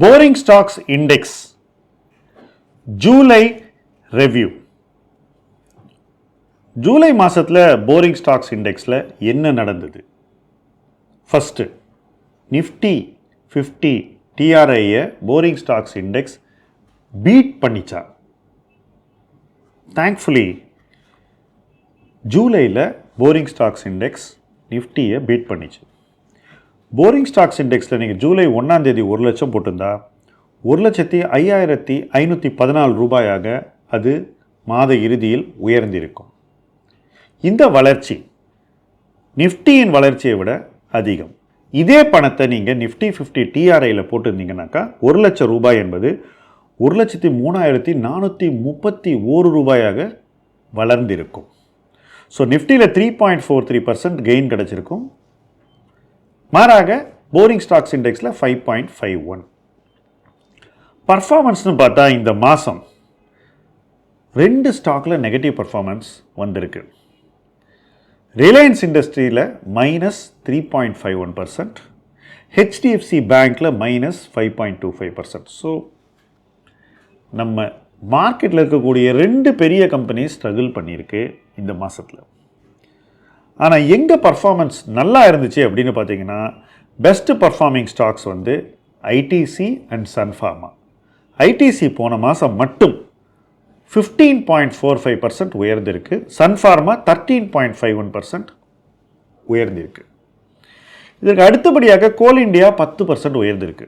Boring stocks index July review July மாதத்தில் boring stocks இண்டெக்ஸில் என்ன நடந்தது? ஃபஸ்ட்டு நிஃப்டி ஃபிஃப்டி டிஆர்ஐயை போரிங் ஸ்டாக்ஸ் இண்டெக்ஸ் பீட் பண்ணிச்சா? தேங்க்ஃபுல்லி ஜூலையில் போரிங் ஸ்டாக்ஸ் இண்டெக்ஸ் நிஃப்டியை பீட் பண்ணிச்சு. போரிங் ஸ்டாக்ஸ் இண்டெக்ஸில் நீங்கள் ஜூலை ஒன்றாம் தேதி ஒரு லட்சம் போட்டிருந்தா ஒரு லட்சத்தி ஐயாயிரத்தி ஐநூற்றி பதினாலு ரூபாயாக அது மாத இறுதியில் உயர்ந்திருக்கும். இந்த வளர்ச்சி நிஃப்டியின் வளர்ச்சியை விட அதிகம். இதே பணத்தை நீங்கள் நிஃப்டி ஃபிஃப்டி டிஆர்ஐயில் போட்டிருந்தீங்கன்னாக்கா ஒரு லட்சம் ரூபாய் என்பது ஒரு லட்சத்தி மூணாயிரத்தி நானூற்றி முப்பத்தி ஓரு ரூபாயாக வளர்ந்திருக்கும். ஸோ நிஃப்டியில் three point four three percent gain கிடச்சிருக்கும். மாறாக போரிங் ஸ்டாக்ஸ் இண்டெக்ஸில் ஃபைவ் பாயிண்ட் ஃபைவ் ஒன் பர்ஃபார்மன்ஸ்னு பார்த்தா இந்த மாதம் ரெண்டு ஸ்டாக்கில் நெகட்டிவ் பர்ஃபார்மன்ஸ் வந்திருக்கு. ரிலையன்ஸ் இண்டஸ்ட்ரியில் minus three point five one percent HDFC பேங்க்கில் minus five point two five percent so நம்ம மார்க்கெட்டில் இருக்கக்கூடிய ரெண்டு பெரிய கம்பெனி ஸ்ட்ரகிள் பண்ணியிருக்கு இந்த மாதத்தில் ஆனால் எங்கே பர்ஃபார்மன்ஸ் நல்லா இருந்துச்சு அப்படின்னு பார்த்தீங்கன்னா பெஸ்ட்டு பர்ஃபார்மிங் ஸ்டாக்ஸ் வந்து ITC and Sun Pharma ITC போன மாதம் மட்டும் fifteen point four five percent உயர்ந்திருக்கு. Sun Pharma thirteen point five one percent உயர்ந்திருக்கு. இதற்கு அடுத்தபடியாக கோல் இண்டியா பத்து பர்சன்ட் உயர்ந்திருக்கு.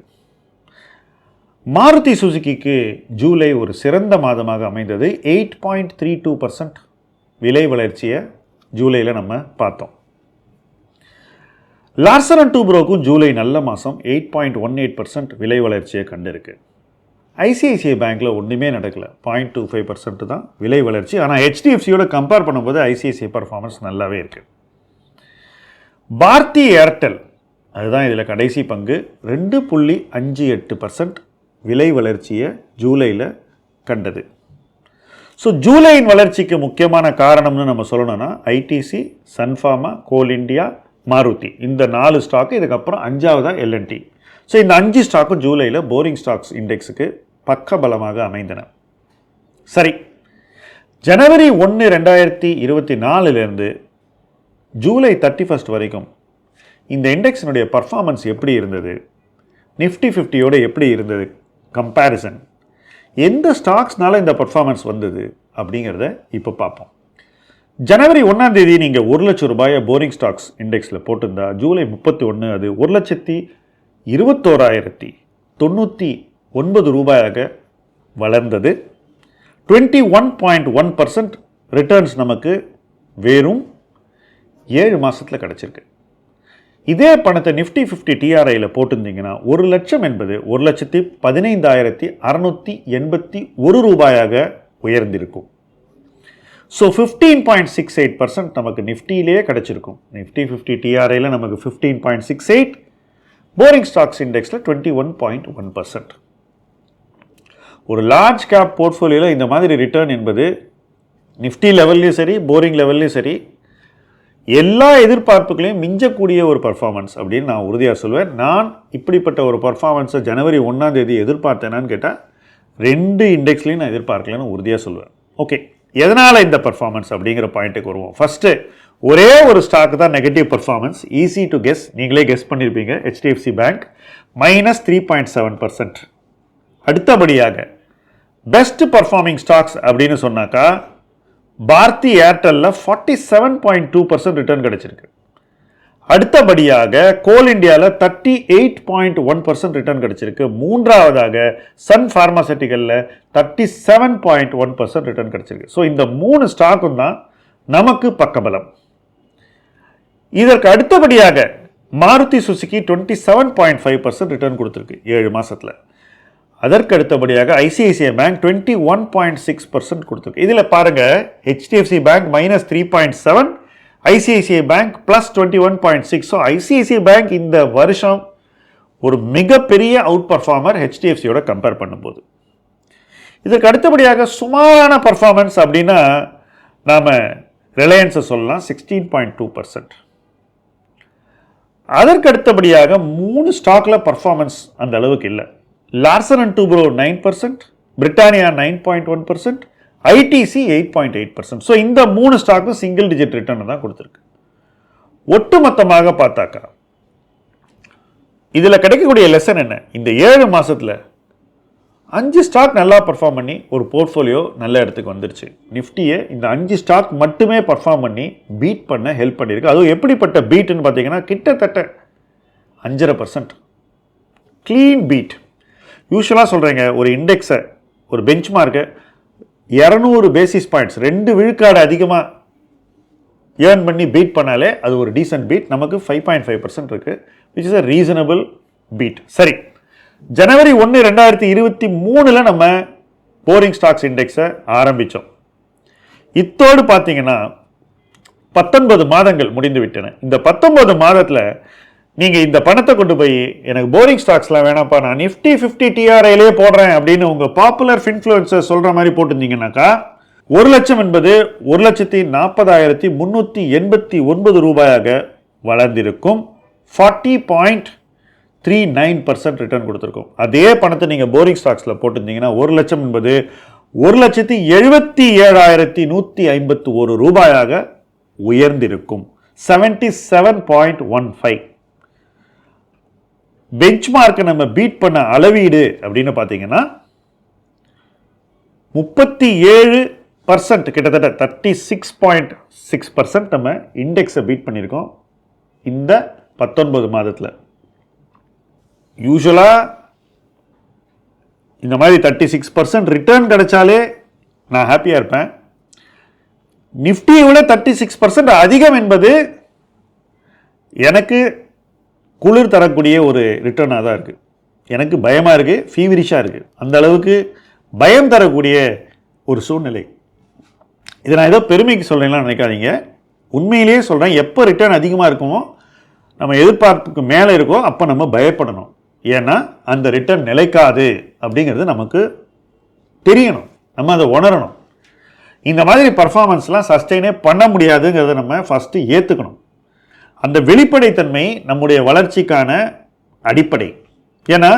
மாருதி சுசுகிக்கு ஜூலை ஒரு சிறந்த மாதமாக அமைந்தது. Eight point three two percent விலை வளர்ச்சியை ஜூலையில் நம்ம பார்த்தோம். லார்சன் அண்ட் டூப்ரோக்கும் ஜூலை நல்ல மாதம் eight point one eight percent விலை வளர்ச்சியை கண்டிருக்கு. ஐசிஐசிஐ பேங்க்கில் ஒன்றுமே நடக்கலை. பாயிண்ட் டூ ஃபைவ் பர்சன்ட் தான் விலை வளர்ச்சி. ஆனால் ஹெச்டிஎஃப்சியோட கம்பேர் பண்ணும்போது ஐசிஐசிஐ பர்ஃபார்மன்ஸ் நல்லாவே இருக்குது பாரதி ஏர்டெல் அதுதான் இதில் கடைசி பங்கு ரெண்டு புள்ளி அஞ்சு எட்டு பர்சன்ட் விலை வளர்ச்சியை ஜூலையில் கண்டது. ஸோ ஜூலையின் வளர்ச்சிக்கு முக்கியமான காரணம்னு நம்ம சொல்லணும்னா ITC Sun Pharma coal India Maruti இந்த நாலு ஸ்டாக்கு இதுக்கப்புறம் அஞ்சாவதாக எல்என்டி ஸோ இந்த அஞ்சு ஸ்டாக்கும் ஜூலையில் போரிங் ஸ்டாக்ஸ் இண்டெக்ஸுக்கு பக்க பலமாக அமைந்தன. சரி. ஜனவரி ஒன்று ரெண்டாயிரத்தி இருபத்தி நாலுலேருந்து ஜூலை தேர்ட்டி ஃபஸ்ட் வரைக்கும் இந்த இண்டெக்ஸினுடைய பர்ஃபார்மன்ஸ் எப்படி இருந்தது? நிஃப்டி ஃபிஃப்டியோட எப்படி இருந்தது? கம்பேரிசன் எந்த ஸ்டாக்ஸ்னால இந்த பர்ஃபார்மன்ஸ் வந்தது அப்படிங்கிறத இப்போ பார்ப்போம். ஜனவரி ஒன்றாம் தேதி நீங்கள் ஒரு லட்சம் ரூபாயை போரிங் ஸ்டாக்ஸ் இண்டெக்ஸில் போட்டிருந்தா ஜூலை முப்பத்தி ஒன்று அது ஒரு லட்சத்தி இருபத்தோராயிரத்தி தொண்ணூற்றி ஒன்பது ரூபாயாக வளர்ந்தது. Twenty one point one percent returns நமக்கு வெறும் ஏழு மாதத்தில் கிடச்சிருக்கு. இதே பணத்தை நிஃப்டி ஃபிஃப்டி டிஆர்ஐயில் போட்டிருந்தீங்கன்னா ஒரு லட்சம் என்பது ஒரு லட்சத்தி பதினைந்தாயிரத்தி அறநூற்றி எண்பத்தி ஒரு ரூபாயாக உயர்ந்திருக்கும். So fifteen point six eight percent நமக்கு நிஃப்டியிலேயே கிடச்சிருக்கும். நிஃப்டி ஃபிஃப்டி டிஆர்ஐயில் நமக்கு fifteen point six eight boring stocks இண்டெக்ஸில் twenty one point one percent ஒரு லார்ஜ் கேப் போர்ட்ஃபோலியோவில் இந்த மாதிரி ரிட்டர்ன் என்பது நிஃப்டி லெவல்லையும் சரி போரிங் லெவல்லையும் சரி எல்லா எதிர்பார்ப்புகளையும் மிஞ்சக்கூடிய ஒரு பர்ஃபார்மன்ஸ் அப்படின்னு நான் உறுதியாக சொல்வேன். நான் இப்படிப்பட்ட ஒரு பர்ஃபார்மன்ஸை ஜனவரி ஒன்றாம் தேதி எதிர்பார்த்தேனான்னு கேட்டால் ரெண்டு இண்டெக்ஸ்லையும் நான் எதிர்பார்க்கலன்னு உறுதியாக சொல்வேன். ஓகே எதனால் இந்த பர்ஃபார்மன்ஸ் அப்படிங்கிற பாயிண்ட்டுக்கு வருவோம்? ஃபஸ்ட்டு ஒரே ஒரு ஸ்டாக் தான் negative performance easy to guess நீங்களே கெஸ் பண்ணியிருப்பீங்க HDFC bank minus three point seven percent அடுத்தபடியாக பெஸ்ட் பர்ஃபார்மிங் ஸ்டாக்ஸ் அப்படின்னு சொன்னாக்கா Bharti ஏர்டெல்லில் forty seven point two percent return கிடச்சிருக்கு. அடுத்தபடியாக கோல் இண்டியாவில் thirty eight point one percent return கிடச்சிருக்கு. மூன்றாவதாக Sun ஃபார்மாசூட்டிக்கலில் thirty seven point one percent return கிடச்சிருக்கு. ஸோ இந்த மூணு ஸ்டாக்கும் தான் நமக்கு பக்கபலம். இதற்கு அடுத்தபடியாக Maruti Suzuki twenty seven point five percent return கொடுத்துருக்கு. ஏழு மாதத்தில் அதற்கு அடுத்தபடியாக ICICI bank twenty one point six percent கொடுத்துருக்கு. இதில் பாருங்கள் HDFC bank minus three point seven ICICI bank plus twenty one point six so ICICI bank இந்த வருஷம் ஒரு மிகப்பெரிய அவுட் பர்ஃபார்மர் ஹெச்டிஎஃப்சியோட கம்பேர் பண்ணும்போது. இதற்கு அடுத்தபடியாக சுமாரான பர்ஃபார்மன்ஸ் அப்படின்னா நாம் ரிலையன்ஸை சொல்லலாம் சிக்ஸ்டீன் பாயிண்ட் டூ பர்சன்ட் அதற்கு அடுத்தபடியாக மூணு ஸ்டாக்கில் பர்ஃபார்மன்ஸ் அந்த அளவுக்கு இல்லை. Larsen and Toubro nine percent Britannia nine point one percent ITC eight point eight percent so இந்த மூணு ஸ்டாக்கும் சிங்கிள் டிஜிட் ரிட்டர்ன் தான் கொடுத்துருக்கு. ஒட்டுமொத்தமாக பார்த்தாக்கா இதில் கிடைக்கக்கூடிய லெசன் என்ன? இந்த ஏழு மாதத்தில் அஞ்சு ஸ்டாக் நல்லா பர்ஃபார்ம் பண்ணி ஒரு போர்ட்ஃபோலியோ நல்ல இடத்துக்கு வந்துருச்சு. நிஃப்டியை இந்த அஞ்சு ஸ்டாக் மட்டுமே பர்ஃபார்ம் பண்ணி பீட் பண்ண ஹெல்ப் பண்ணியிருக்கு. அதுவும் எப்படிப்பட்ட பீட்டுன்னு பார்த்தீங்கன்னா கிட்டத்தட்ட அஞ்சரை பர்சன்ட் க்ளீன் பீட் யூஸ்வலாக சொல்கிறேங்க ஒரு இண்டெக்ஸை ஒரு பெஞ்ச் மார்க்கை இரநூறு பேசிஸ் பாயிண்ட்ஸ் ரெண்டு விழுக்காடு அதிகமாக ஏர்ன் பண்ணி பீட் பண்ணாலே அது ஒரு டீசென்ட் பீட் நமக்கு ஃபைவ் பாயிண்ட் ஃபைவ் பர்சன்ட் இருக்குது which is a reasonable beat சரி ஜனவரி ஒன்று ரெண்டாயிரத்தி இருபத்தி மூணில் நம்ம போரிங் ஸ்டாக்ஸ் இண்டெக்ஸை ஆரம்பித்தோம் இத்தோடு பார்த்தீங்கன்னா பத்தொன்பது மாதங்கள் முடிந்து விட்டன இந்த பத்தொன்பது மாதத்தில் நீங்கள் இந்த பணத்தை கொண்டு போய் எனக்கு போரிங் ஸ்டாக்ஸ்லாம் வேணாம்ப்பா நான் நிஃப்டி ஃபிஃப்டி டிஆர்ஐலே போடுறேன் அப்படின்னு உங்கள் பாப்புலர் இன்ஃப்ளூயன்சர் சொல்கிற மாதிரி போட்டிருந்தீங்கன்னாக்கா ஒரு லட்சம் என்பது ஒரு லட்சத்தி நாற்பதாயிரத்தி முந்நூற்றி எண்பத்தி ஒன்பது ரூபாயாக வளர்ந்திருக்கும். Forty point three nine percent return கொடுத்துருக்கோம். அதே பணத்தை நீங்கள் போரிங் ஸ்டாக்ஸில் போட்டிருந்தீங்கன்னா ஒரு லட்சம் என்பது ஒரு லட்சத்தி எழுபத்தி ஏழாயிரத்தி நூற்றி ஐம்பத்து ஒரு ரூபாயாக உயர்ந்திருக்கும். Seventy seven point one five பெஞ்ச்மார்க்கை நம்ம பீட் பண்ண அளவீடு அப்படின்னு பார்த்தீங்கன்னா முப்பத்தி ஏழு பர்சன்ட் கிட்டத்தட்ட thirty six point six percent நம்ம இண்டெக்ஸை பீட் பண்ணியிருக்கோம் இந்த பத்தொன்பது மாதத்தில். யூஸ்வலாக இந்த மாதிரி தேர்ட்டி சிக்ஸ் பர்சன்ட் ரிட்டர்ன் கிடைச்சாலே நான் ஹாப்பியாக இருப்பேன். நிஃப்டியை விட தேர்ட்டி சிக்ஸ் பர்சன்ட் அதிகம் என்பது எனக்கு குளிர் தரக்கூடிய ஒரு ரிட்டர்னாக தான் இருக்குது எனக்கு பயமாக இருக்குது ஃபீவரிஷாக இருக்குது அந்த அளவுக்கு பயம் தரக்கூடிய ஒரு சூழ்நிலை. இதை நான் ஏதோ பெருமைக்கு சொல்கிறேன்லாம் நினைக்காதீங்க. உண்மையிலேயே சொல்கிறேன் எப்போ ரிட்டர்ன் அதிகமாக இருக்குமோ நம்ம எதிர்பார்ப்புக்கு மேலே இருக்கோ அப்போ நம்ம பயப்படணும். ஏன்னா அந்த ரிட்டர்ன் நிலைக்காது அப்படிங்கிறது நமக்கு தெரியணும். நம்ம அதை உணரணும். இந்த மாதிரி பர்ஃபார்மன்ஸ்லாம் சஸ்டெயினே பண்ண முடியாதுங்கிறத நம்ம ஃபஸ்ட்டு ஏற்றுக்கணும் அந்த வெளிப்படைத்தன்மை நம்முடைய வளர்ச்சிக்கான அடிப்படை. ஏன்னா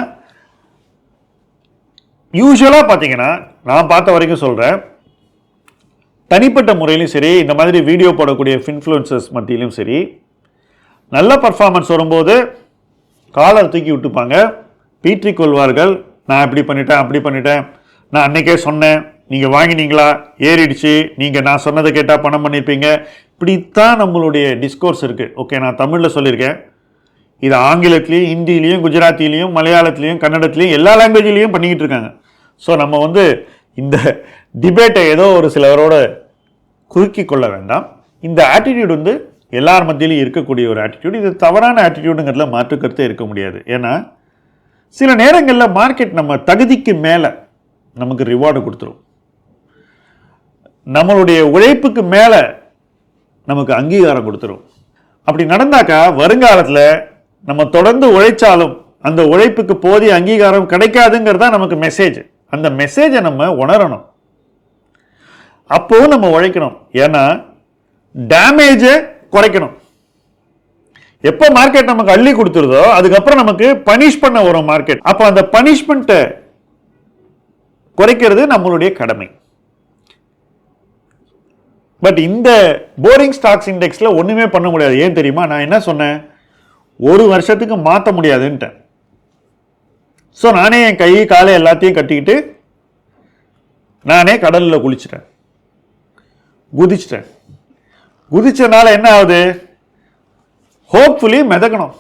யூஸ்வலாக பார்த்தீங்கன்னா நான் பார்த்த வரைக்கும் சொல்கிறேன் தனிப்பட்ட முறையிலும் சரி இந்த மாதிரி வீடியோ போடக்கூடிய இன்ஃப்ளூயன்சர்ஸ் மத்தியிலும் சரி நல்ல பர்ஃபார்மன்ஸ் வரும்போது காலர் தூக்கி விட்டுப்பாங்க. பீற்றிக் கொள்வார்கள் நான் இப்படி பண்ணிட்டேன் அப்படி பண்ணிட்டேன். நான் அன்னைக்கே சொன்னேன் நீங்கள் வாங்கினீங்களா? ஏறிடுச்சு. நீங்கள் நான் சொன்னதை கேட்டால் பணம் பண்ணியிருப்பீங்க இப்படித்தான் நம்மளுடைய டிஸ்கோர்ஸ் இருக்குது ஓகே நான் தமிழில் சொல்லியிருக்கேன். இது ஆங்கிலத்துலேயும் ஹிந்திலையும் குஜராத்திலையும் மலையாளத்துலேயும் கன்னடத்துலேயும் எல்லா லாங்குவேஜ்லேயும் பண்ணிக்கிட்டு இருக்காங்க. ஸோ நம்ம வந்து இந்த டிபேட்டை ஏதோ ஒரு சிலவரோட குறுக்கி கொள்ள வேண்டாம். இந்த ஆட்டிடியூட் வந்து எல்லார் மத்தியிலையும் இருக்கக்கூடிய ஒரு ஆட்டிடியூட் இது தவறான ஆட்டிடியூடுங்கிறதுல மாற்றுக்கருத்தே இருக்க முடியாது. ஏன்னா சில நேரங்களில் மார்க்கெட் நம்ம தகுதிக்கு மேலே நமக்கு ரிவார்டு கொடுத்துரும். நம்மளுடைய உழைப்புக்கு மேலே நமக்கு அங்கீகாரம் கொடுத்துரும். அப்படி நடந்தாக்கா வருங்காலத்தில் நம்ம தொடர்ந்து உழைச்சாலும் அந்த உழைப்புக்கு போதிய அங்கீகாரம் கிடைக்காதுங்கிறது தான் நமக்கு மெசேஜ் அந்த மெசேஜை நம்ம உணரணும். அப்போவும் நம்ம உழைக்கணும். ஏன்னா டேமேஜை குறைக்கணும். எப்போ மார்க்கெட் நமக்கு அள்ளி கொடுத்துருதோ அதுக்கப்புறம் நமக்கு பனிஷ் பண்ண வரும் மார்க்கெட் அப்போ அந்த பனிஷ்மெண்ட்டை குறைக்கிறது நம்மளுடைய கடமை. பட் இந்த போரிங் ஸ்டாக்ஸ் இண்டெக்ஸில் ஒன்றுமே பண்ண முடியாது. ஏன் தெரியுமா? நான் என்ன சொன்னேன்? ஒரு வருஷத்துக்கு மாற்ற முடியாதுன்ட்டேன். ஸோ நானே என் கை காலை எல்லாத்தையும் கட்டிக்கிட்டு நானே கடலில் குளிச்சிட்டேன். குதிச்சிட்டேன். குதிச்சனால என்ன ஆகுது? ஹோப்ஃபுல்லி மிதக்கணும்.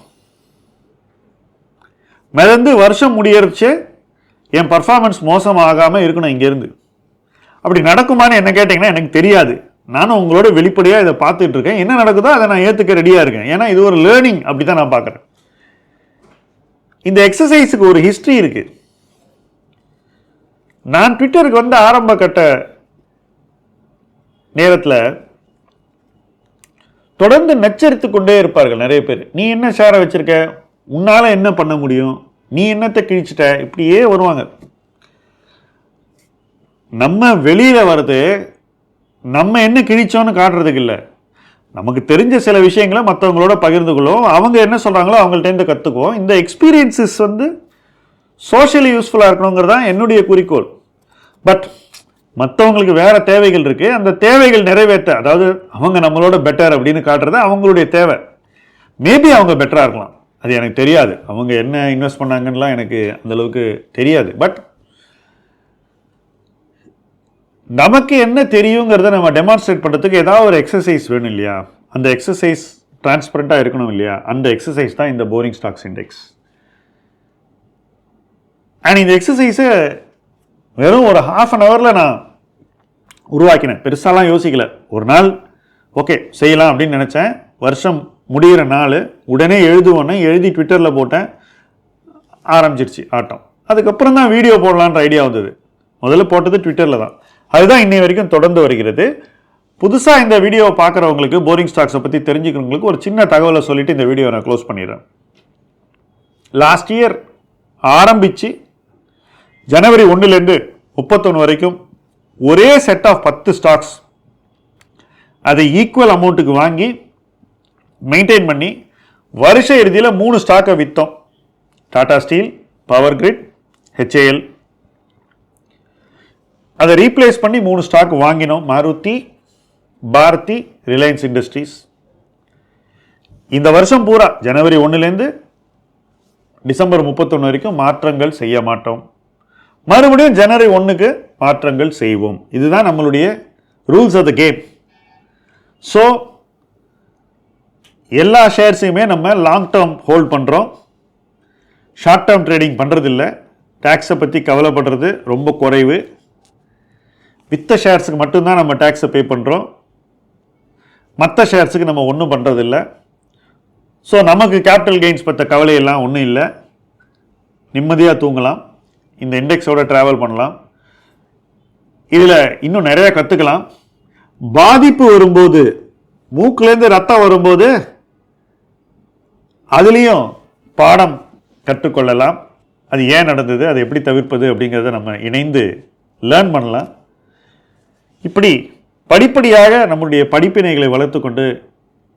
மிதந்து வருஷம் முடியறச்சு என் பர்ஃபார்மன்ஸ் மோசமாகாமல் இருக்கணும் இங்கேருந்து. அப்படி நடக்குமான்னு என்ன கேட்டிங்கன்னா எனக்கு தெரியாது. நானும் உங்களோட வெளிப்படையாக இதை பார்த்துட்டு இருக்கேன். என்ன நடக்குதோ அதை நான் ஏற்றுக்க ரெடியாக இருக்கேன். ஏன்னா இது ஒரு லேர்னிங் அப்படி தான் நான் பார்க்குறேன். இந்த எக்ஸசைஸுக்கு ஒரு ஹிஸ்ட்ரி இருக்கு. நான் ட்விட்டருக்கு வந்த ஆரம்ப கட்ட நேரத்தில் தொடர்ந்து நச்சரித்து கொண்டே இருப்பார்கள் நிறைய பேர். நீ என்ன ஷேரை வச்சிருக்க? உன்னால் என்ன பண்ண முடியும்? நீ என்னத்தை கிழிச்சிட்ட? இப்படியே வருவாங்க. நம்ம வெளியில் வர்றது நம்ம என்ன கிழிச்சோன்னு காட்டுறதுக்கு இல்லை. நமக்கு தெரிஞ்ச சில விஷயங்களை மற்றவங்களோட பகிர்ந்து கொள்வோம் அவங்க என்ன சொல்கிறாங்களோ அவங்கள்ட்டேருந்து கற்றுக்குவோம் இந்த எக்ஸ்பீரியன்ஸஸ் வந்து சோஷியலி யூஸ்ஃபுல்லாக இருக்கணுங்கிறது தான் என்னுடைய குறிக்கோள். பட் மற்றவங்களுக்கு வேறு தேவைகள் இருக்குது அந்த தேவைகள் நிறைவேற்ற அதாவது அவங்க நம்மளோட பெட்டர் அப்படின்னு காட்டுறது அவங்களுடைய தேவை. மேபி அவங்க பெட்டராக இருக்கலாம். அது எனக்கு தெரியாது. அவங்க என்ன இன்வெஸ்ட் பண்ணாங்கன்னெலாம் எனக்கு அந்தளவுக்கு தெரியாது. பட் நமக்கு என்ன தெரியுங்கிறத நம்ம டெமான்ஸ்ட்ரேட் பண்ணுறதுக்கு ஏதாவது ஒரு எக்ஸசைஸ் வேணும் இல்லையா? அந்த எக்ஸசைஸ் டிரான்ஸ்பரண்ட்டாக இருக்கணும் இல்லையா? அந்த எக்ஸசைஸ் தான் இந்த போரிங் ஸ்டாக்ஸ் இண்டெக்ஸ் அண்ட் இந்த எக்ஸசைஸை வெறும் ஒரு ஹாஃப் அன் ஹவரில் நான் உருவாக்கினேன். பெருசாலாம் யோசிக்கல. ஒரு நாள் ஓகே செய்யலாம் அப்படின்னு நினச்சேன். வருஷம் முடிகிற நாள் உடனே எழுதுவோன்னே எழுதி ட்விட்டரில் போட்டேன். ஆரம்பிச்சிருச்சு ஆட்டம். அதுக்கப்புறம் தான் வீடியோ போடலான்ற ஐடியா வந்தது. முதல்ல போட்டது ட்விட்டரில் தான். அதுதான் இன்னை வரைக்கும் தொடர்ந்து வருகிறது. புதுசாக இந்த வீடியோவை பார்க்குறவங்களுக்கு போரிங் ஸ்டாக்ஸை பற்றி தெரிஞ்சுக்கிறவங்களுக்கு ஒரு சின்ன தகவலை சொல்லிவிட்டு இந்த வீடியோவை நான் க்ளோஸ் பண்ணிடுறேன். லாஸ்ட் இயர் ஆரம்பித்து ஜனவரி ஒன்றுலேருந்து முப்பத்தொன்று வரைக்கும் ஒரே செட் ஆஃப் பத்து ஸ்டாக்ஸ் அதை ஈக்குவல் அமௌண்ட்டுக்கு வாங்கி மெயின்டைன் பண்ணி வருஷ இறுதியில் மூணு ஸ்டாக்கை விற்றோம் Tata Steel Power Grid HAL அதை ரீப்ளேஸ் பண்ணி மூணு ஸ்டாக் வாங்கினோம். மாருதி பாரதி ரிலையன்ஸ் இண்டஸ்ட்ரீஸ் இந்த வருஷம் பூரா ஜனவரி ஒன்றுலேருந்து டிசம்பர் முப்பத்தொன்று வரைக்கும் மாற்றங்கள் செய்ய மாட்டோம். மறுபடியும் ஜனவரி ஒன்றுக்கு மாற்றங்கள் செய்வோம். இதுதான் நம்மளுடைய rules of the game so எல்லா ஷேர்ஸையுமே நம்ம லாங் டேர்ம் ஹோல்ட் பண்ணுறோம் ஷார்ட் டேர்ம் ட்ரேடிங் பண்ணுறதில்ல டேக்ஸை பற்றி கவலைப்படுறது ரொம்ப குறைவு. வித்த ஷேர்ஸுக்கு மட்டும்தான் நம்ம டேக்ஸை பே பண்ணுறோம் மற்ற ஷேர்ஸுக்கு நம்ம ஒன்றும் பண்ணுறதில்ல ஸோ நமக்கு கேபிட்டல் கெயின்ஸ் பற்ற கவலையெல்லாம் ஒன்றும் இல்லை. நிம்மதியாக தூங்கலாம். இந்த இண்டெக்ஸோட ட்ராவல் பண்ணலாம். இதில் இன்னும் நிறைய கற்றுக்கலாம் பாதிப்பு வரும்போது மூக்குலேருந்து ரத்தம் வரும்போது அதுலேயும் பாடம் கற்றுக்கொள்ளலாம். அது ஏன் நடந்தது? அதை எப்படி தவிர்ப்பது? அப்படிங்கிறத நம்ம இணைந்து லேர்ன் பண்ணலாம். இப்படி படிப்படியாக நம்முடைய படிப்பினைகளை வளர்த்துக்கொண்டு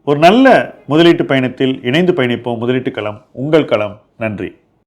ஒரு நல்ல முதலீட்டு பயணத்தில் இணைந்து பயணிப்போம். முதலீட்டு களம். உங்கள் களம். நன்றி.